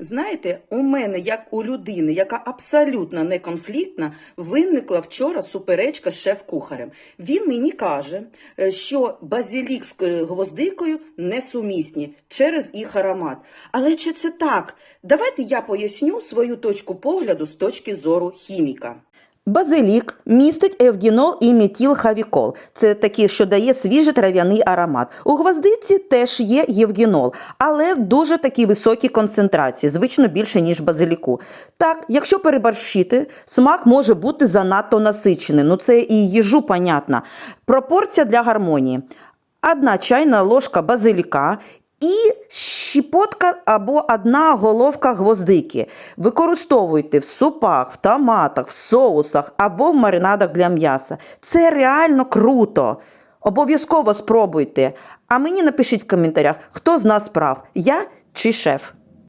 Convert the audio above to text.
Знаєте, у мене, як у людини, яка абсолютно не конфліктна, виникла вчора суперечка з шеф-кухарем. Він мені каже, е, що базилік з е, гвоздикою несумісні через їх аромат. Але чи це так? Давайте я поясню свою точку погляду з точки зору хіміка. Базилік містить евгінол і метілхавікол. Це такі, що дає свіжий трав'яний аромат. У гвоздиці теж є євгінол, але дуже такі високі концентрації, звично більше, ніж базиліку. Так, якщо переборщити, смак може бути занадто насичений. Ну це і їжу, понятно. Пропорція для гармонії. Одна чайна ложка базиліка і щепотка або одна головка гвоздики. Використовуйте в супах, в томатах, в соусах або в маринадах для м'яса. Це реально круто. Обов'язково спробуйте. А мені напишіть в коментарях, хто з нас прав, я чи шеф.